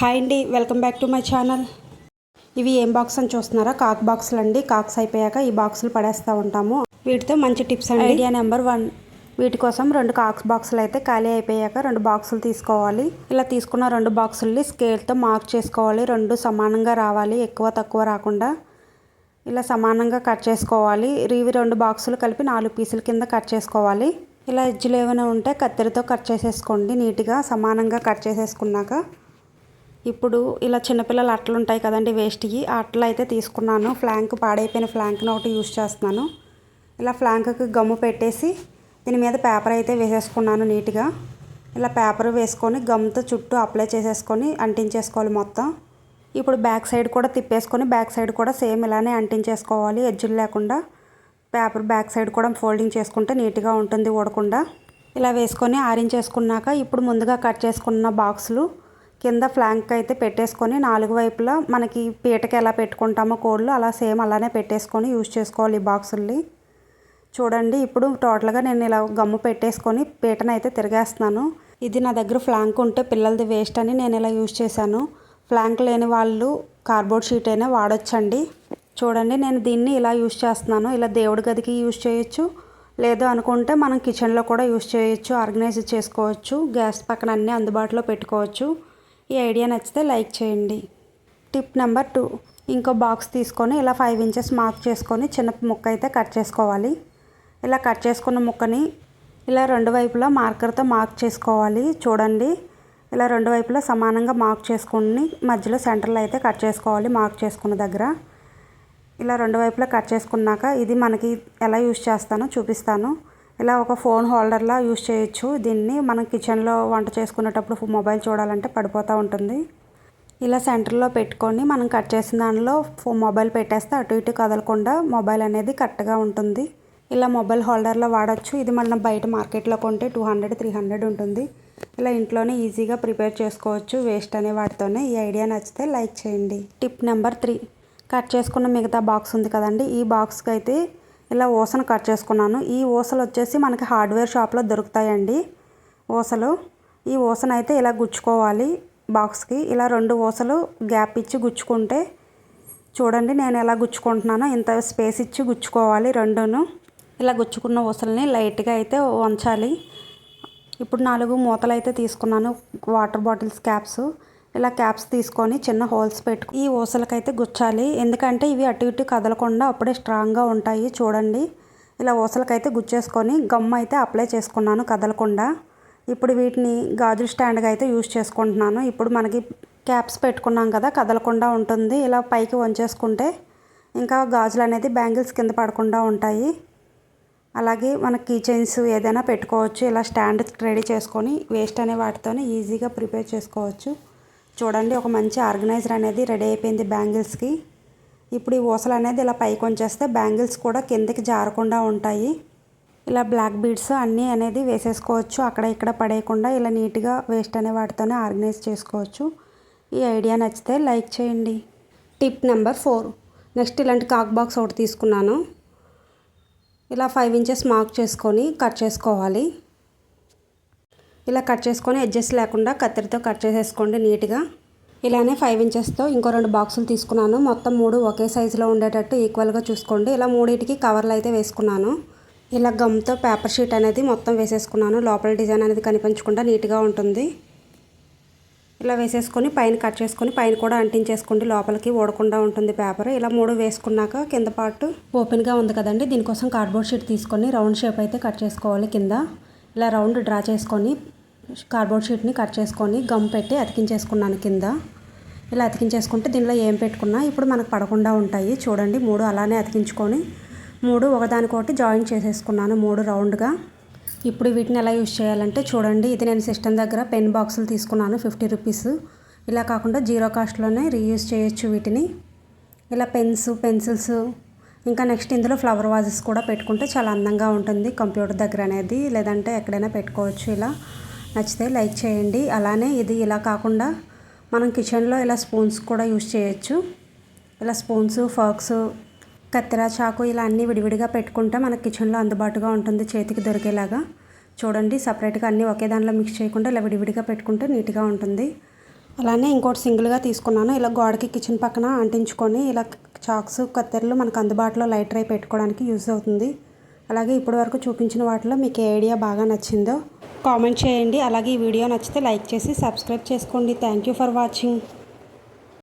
Hi అండి welcome back to my channel. ఇవి ఏం బాక్స్ అని చూస్తున్నారా? కాక్ బాక్సులు అండి. కాక్స్ అయిపోయాక ఈ బాక్సులు పడేస్తూ ఉంటాము. వీటితో మంచి టిప్స్ అండి. Idea number one. వీటి కోసం రెండు కాక్స్ బాక్సులు అయితే ఖాళీ అయిపోయాక రెండు బాక్సులు తీసుకోవాలి. ఇలా తీసుకున్న రెండు బాక్సుల్ని స్కేల్తో మార్క్ చేసుకోవాలి. రెండు సమానంగా రావాలి. ఎక్కువ తక్కువ రాకుండా ఇలా సమానంగా కట్ చేసుకోవాలి. ఇవి రెండు బాక్సులు కలిపి నాలుగు పీసుల కింద కట్ చేసుకోవాలి. ఇలా ఎజ్జులు ఏమైనా ఉంటే కత్తెరతో కట్ చేసేసుకోండి. నీట్గా సమానంగా కట్ చేసేసుకున్నాక ఇప్పుడు ఇలా చిన్నపిల్లలు అట్టలు ఉంటాయి కదండి వేస్ట్కి ఆ అట్టలు అయితే తీసుకున్నాను. ఫ్లాంక్ పాడైపోయిన ఫ్లాంక్ని ఒకటి యూస్ చేస్తున్నాను. ఇలా ఫ్లాంక్కి గమ్ము పెట్టేసి దీని మీద పేపర్ అయితే వేసేసుకున్నాను నీట్గా. ఇలా పేపర్ వేసుకొని గమ్తో చుట్టూ అప్లై చేసేసుకొని అంటించేసుకోవాలి మొత్తం. ఇప్పుడు బ్యాక్ సైడ్ కూడా తిప్పేసుకొని బ్యాక్ సైడ్ కూడా సేమ్ ఇలానే అంటించేసుకోవాలి ఎడ్జులు లేకుండా. పేపర్ బ్యాక్ సైడ్ కూడా ఫోల్డింగ్ చేసుకుంటే నీట్గా ఉంటుంది ఊడకుండా. ఇలా వేసుకొని ఆరించేసుకున్నాక ఇప్పుడు ముందుగా కట్ చేసుకున్న బాక్సులు కింద ఫ్లాంక్ అయితే పెట్టేసుకొని నాలుగు వైపులా మనకి పీటకి ఎలా పెట్టుకుంటామో కోళ్ళు అలా సేమ్ అలానే పెట్టేసుకొని యూజ్ చేసుకోవాలి ఈ బాక్సుల్ని. చూడండి ఇప్పుడు టోటల్గా నేను ఇలా గమ్ము పెట్టేసుకొని పీటను అయితే తిరిగేస్తున్నాను. ఇది నా దగ్గర ఫ్లాంక్ ఉంటే పిల్లలది వేస్ట్ అని నేను ఇలా యూజ్ చేశాను. ఫ్లాంక్ లేని వాళ్ళు కార్డ్బోర్డ్ షీట్ అయినా వాడొచ్చండి. చూడండి నేను దీన్ని ఇలా యూజ్ చేస్తున్నాను. ఇలా దేవుడి గదికి యూజ్ చేయొచ్చు. లేదు అనుకుంటే మనం కిచెన్లో కూడా యూజ్ చేయొచ్చు ఆర్గనైజ్ చేసుకోవచ్చు గ్యాస్ పక్కన అన్నీ అందుబాటులో పెట్టుకోవచ్చు. ఈ ఐడియా నచ్చితే లైక్ చేయండి. టిప్ నెంబర్ టూ ఇంకో బాక్స్ తీసుకొని ఇలా ఫైవ్ ఇంచెస్ మార్క్ చేసుకొని చిన్న ముక్క అయితే కట్ చేసుకోవాలి. ఇలా కట్ చేసుకున్న ముక్కని ఇలా రెండు వైపులా మార్కర్తో మార్క్ చేసుకోవాలి. చూడండి ఇలా రెండు వైపులా సమానంగా మార్క్ చేసుకుని మధ్యలో సెంటర్లో అయితే కట్ చేసుకోవాలి మార్క్ చేసుకున్న దగ్గర. ఇలా రెండు వైపులా కట్ చేసుకున్నాక ఇది మనకి ఎలా యూజ్ చేస్తానో చూపిస్తాను. ఇలా ఒక ఫోన్ హోల్డర్లా యూస్ చేయొచ్చు. దీన్ని మనం కిచెన్లో వంట చేసుకునేటప్పుడు మొబైల్ చూడాలంటే పడిపోతూ ఉంటుంది. ఇలా సెంటర్లో పెట్టుకొని మనం కట్ చేసిన దానిలో మొబైల్ పెట్టేస్తే అటు ఇటు కదలకుండా మొబైల్ అనేది కరెక్ట్గా ఉంటుంది. ఇలా మొబైల్ హోల్డర్లో వాడచ్చు. ఇది మనం బయట మార్కెట్లో కొంటే టూ హండ్రెడ్ త్రీ హండ్రెడ్ ఉంటుంది. ఇలా ఇంట్లోనే ఈజీగా ప్రిపేర్ చేసుకోవచ్చు. వేస్ట్ అనే వాటితోనే ఈ ఐడియా నచ్చితే లైక్ చేయండి. Tip number three. కట్ చేసుకున్న మిగతా బాక్స్ ఉంది కదండి. ఈ బాక్స్కి అయితే ఇలా ఊసను కట్ చేసుకున్నాను. ఈ ఊసలు వచ్చేసి మనకి హార్డ్వేర్ షాప్లో దొరుకుతాయండి. ఊసలు ఈ ఊసను అయితే ఇలా గుచ్చుకోవాలి బాక్స్కి. ఇలా రెండు ఊసలు గ్యాప్ ఇచ్చి గుచ్చుకుంటే చూడండి నేను ఎలా గుచ్చుకుంటున్నానో. ఇంత స్పేస్ ఇచ్చి గుచ్చుకోవాలి రెండును. ఇలా గుచ్చుకున్న ఊసల్ని లైట్గా అయితే వంచాలి. ఇప్పుడు నాలుగు మూతలు అయితే తీసుకున్నాను. Water bottles caps. ఇలా క్యాప్స్ తీసుకొని చిన్న హోల్స్ పెట్టుకు ఈ ఊసలకైతే గుచ్చాలి. ఎందుకంటే ఇవి అటు ఇటు కదలకుండా అప్పుడే స్ట్రాంగ్గా ఉంటాయి. చూడండి. ఇలా ఊసలకైతే గుచ్చేసుకొని గమ్ అయితే అప్లై చేసుకున్నాను కదలకుండా. ఇప్పుడు వీటిని గాజుల స్టాండ్గా అయితే యూజ్ చేసుకుంటున్నాను. ఇప్పుడు మనకి క్యాప్స్ పెట్టుకున్నాం కదా కదలకుండా ఉంటుంది. ఇలా పైకి వంచేసుకుంటే ఇంకా గాజులు అనేది బ్యాంగిల్స్ కింద పడకుండా ఉంటాయి. అలాగే మన కీ చైన్స్ ఏదైనా పెట్టుకోవచ్చు. ఇలా స్టాండ్ రెడీ చేసుకొని వేస్ట్ అనే వాటితోనే ఈజీగా ప్రిపేర్ చేసుకోవచ్చు. చూడండి ఒక మంచి ఆర్గనైజర్ అనేది రెడీ అయిపోయింది బ్యాంగిల్స్కి. ఇప్పుడు ఈ ఊసలు అనేది ఇలా పైకి వంచేస్తే బ్యాంగిల్స్ కూడా కిందకి జారకుండా ఉంటాయి. ఇలా బ్లాక్ బీడ్స్ అన్నీ అనేది వేసేసుకోవచ్చు అక్కడ ఇక్కడ పడేయకుండా ఇలా నీట్గా వేస్ట్ అనే వాటితోనే ఆర్గనైజ్ చేసుకోవచ్చు. ఈ ఐడియా నచ్చితే లైక్ చేయండి. Tip number four. నెక్స్ట్ ఇలాంటి కాక్ బాక్స్ ఒకటి తీసుకున్నాను. ఇలా ఫైవ్ ఇంచెస్ మార్క్ చేసుకొని కట్ చేసుకోవాలి. ఇలా కట్ చేసుకొని ఎడ్జెస్ లేకుండా కత్తిరితో కట్ చేసేసుకోండి నీట్గా. ఇలానే ఫైవ్ ఇంచెస్తో ఇంకో రెండు బాక్సులు తీసుకున్నాను. మొత్తం మూడు ఒకే సైజులో ఉండేటట్టు ఈక్వల్గా చూసుకోండి. ఇలా మూడింటికి కవర్లు అయితే వేసుకున్నాను. ఇలా గమ్తో పేపర్ షీట్ అనేది మొత్తం వేసేసుకున్నాను. లోపల డిజైన్ అనేది కనిపించకుండా నీట్గా ఉంటుంది. ఇలా వేసేసుకొని పైన కట్ చేసుకొని పైన కూడా అంటించేసుకోండి. లోపలికి ఓడకుండా ఉంటుంది పేపర్ ఇలా మూడు వేసుకున్నాక కింద పాటు ఓపెన్గా ఉంది కదండి. దీనికోసం కార్డ్బోర్డ్ షీట్ తీసుకొని రౌండ్ షేప్ అయితే కట్ చేసుకోవాలి కింద. ఇలా రౌండ్ డ్రా చేసుకొని కార్డ్బోర్డ్ షీట్ని కట్ చేసుకొని గమ్ పెట్టి అతికించేసుకున్నాను కింద. ఇలా అతికించేసుకుంటే దీనిలో ఏం పెట్టుకున్నా ఇప్పుడు మనకు పడకుండా ఉంటాయి. చూడండి మూడు అలానే అతికించుకొని మూడు ఒకదానికొకటి జాయిన్ చేసేసుకున్నాను మూడు రౌండ్గా. ఇప్పుడు వీటిని ఎలా యూజ్ చేయాలంటే చూడండి ఇది నేను సిస్టమ్ దగ్గర పెన్ బాక్సులు తీసుకున్నాను ఫిఫ్టీ రూపీస్. ఇలా కాకుండా జీరో కాస్ట్లోనే రీయూజ్ చేయొచ్చు వీటిని. ఇలా పెన్స్ పెన్సిల్స్ ఇంకా నెక్స్ట్ ఇందులో ఫ్లవర్ వాజెస్ కూడా పెట్టుకుంటే చాలా అందంగా ఉంటుంది. కంప్యూటర్ దగ్గర అనేది లేదంటే ఎక్కడైనా పెట్టుకోవచ్చు ఇలా. నచ్చితే లైక్ చేయండి. అలానే ఇది ఇలా కాకుండా మనం కిచెన్లో ఇలా స్పూన్స్ కూడా యూజ్ చేయొచ్చు. ఇలా స్పూన్స్ ఫాక్స్ కత్తెర చాకు ఇలా అన్నీ విడివిడిగా పెట్టుకుంటే మన కిచెన్లో అందుబాటుగా ఉంటుంది చేతికి దొరికేలాగా. చూడండి సపరేట్గా అన్నీ ఒకే దానిలో మిక్స్ చేయకుండా ఇలా విడివిడిగా పెట్టుకుంటే నీట్గా ఉంటుంది. అలానే ఇంకోటి సింగిల్గా తీసుకున్నాను. ఇలా గోడకి కిచెన్ పక్కన అంటించుకొని ఇలా చాక్స్ కత్తెరలు మనకు అందుబాటులో లైటర్ అయి పెట్టుకోవడానికి యూజ్ అవుతుంది. అలాగే ఇప్పటి వరకు చూపించిన వాటిలో మీకు ఏ ఐడియా బాగా నచ్చిందో కామెంట్ చేయండి. అలాగే ఈ వీడియో నచ్చితే లైక్ చేసి సబ్స్క్రైబ్ చేసుకోండి. Thank you for watching.